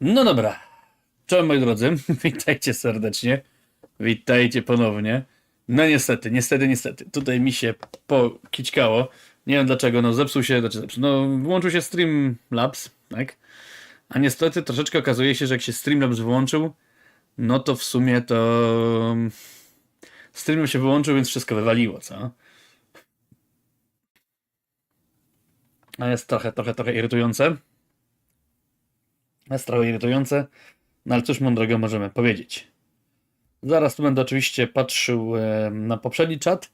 No dobra. Czołem moi drodzy, witajcie serdecznie. Witajcie ponownie. No niestety, niestety, niestety. Tutaj mi się pokićkało. Nie wiem dlaczego, no zepsuł się, znaczy zepsuł, no włączył się Streamlabs, tak? A niestety troszeczkę okazuje się, że jak się Streamlabs wyłączył, no to w sumie to Stream się wyłączył, więc wszystko wywaliło, co? A jest trochę, trochę, trochę irytujące. Jest trochę irytujące, no ale cóż mądrego możemy powiedzieć. Zaraz tu będę oczywiście patrzył e, na poprzedni czat,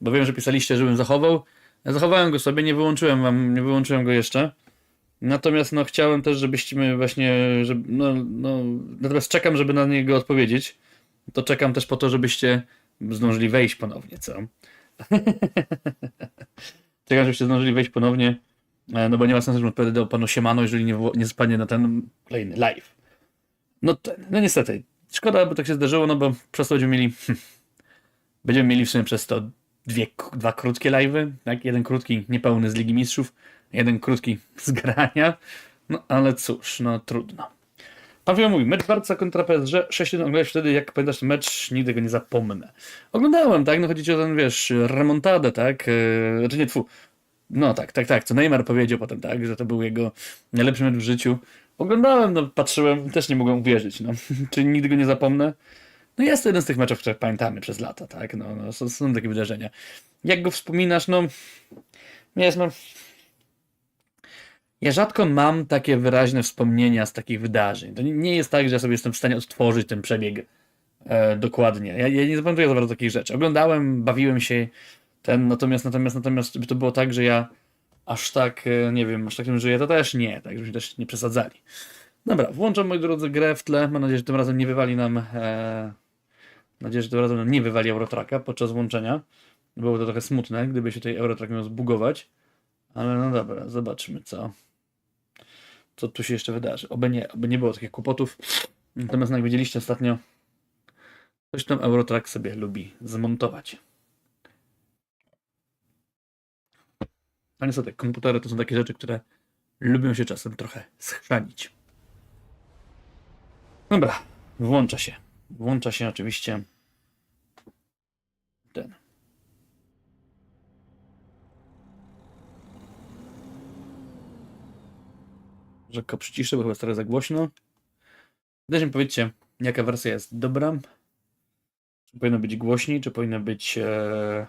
bo wiem, że pisaliście, żebym zachował. Ja zachowałem go sobie, nie wyłączyłem wam, nie wyłączyłem go jeszcze. Natomiast no chciałem też, żebyśmy właśnie, żeby, no, no, natomiast czekam, żeby na niego odpowiedzieć. To czekam też po to, żebyście zdążyli wejść ponownie, co? czekam, żebyście zdążyli wejść ponownie, no bo nie ma sensu, żebym odpowiadał panu Siemano, jeżeli nie, nie spadnie na ten kolejny live. No, ten, no niestety, szkoda, by tak się zdarzyło, no bo przez to będziemy mieli, będziemy mieli w sumie przez to dwie, dwa krótkie live'y, tak? Jeden krótki, niepełny z Ligi Mistrzów, jeden krótki z grania, no ale cóż, no trudno. Pan Fiona mówi, mecz Barca kontra PSG, 6-1 oglądałeś wtedy, jak pamiętasz mecz, nigdy go nie zapomnę. Oglądałem, tak, no chodzi o ten, wiesz, remontadę, tak, yy, znaczy nie, tfu, no tak, tak, tak, co Neymar powiedział potem, tak, że to był jego najlepszy mecz w życiu. Oglądałem, no patrzyłem, też nie mogłem uwierzyć, no, czy nigdy go nie zapomnę. No jest to jeden z tych meczów, które pamiętamy przez lata, tak, no, no są, są takie wydarzenia. Jak go wspominasz, no, jest, no, ja rzadko mam takie wyraźne wspomnienia z takich wydarzeń. To nie- nie jest tak, że ja sobie jestem w stanie odtworzyć ten przebieg e, dokładnie. Ja, ja nie zapamiętuję za bardzo takich rzeczy. Oglądałem, bawiłem się ten, natomiast, natomiast, natomiast żeby to było tak, że ja aż tak, e, nie wiem, aż tak tym żyję, to też nie, tak żebyśmy też nie przesadzali. Dobra, włączam moi drodzy grę w tle. Mam nadzieję, że tym razem nie wywali nam e, nadzieję, że tym razem nam nie wywali Eurotraka podczas włączenia. Byłoby to trochę smutne, gdyby się tutaj Eurotrack miał zbugować. Ale no dobra, zobaczmy co co tu się jeszcze wydarzy. Oby nie, oby nie było takich kłopotów. Natomiast jak widzieliście ostatnio, ktoś tam Eurotrack sobie lubi zmontować. A niestety, komputery to są takie rzeczy, które lubią się czasem trochę schrzanić. Dobra, włącza się. Włącza się oczywiście ten. go przyciszę, bo chyba trochę za głośno. Też mi powiedzcie, jaka wersja jest dobra. Czy powinno być głośniej, czy powinno być. E,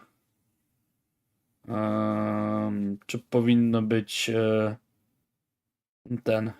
em, czy powinno być e, ten.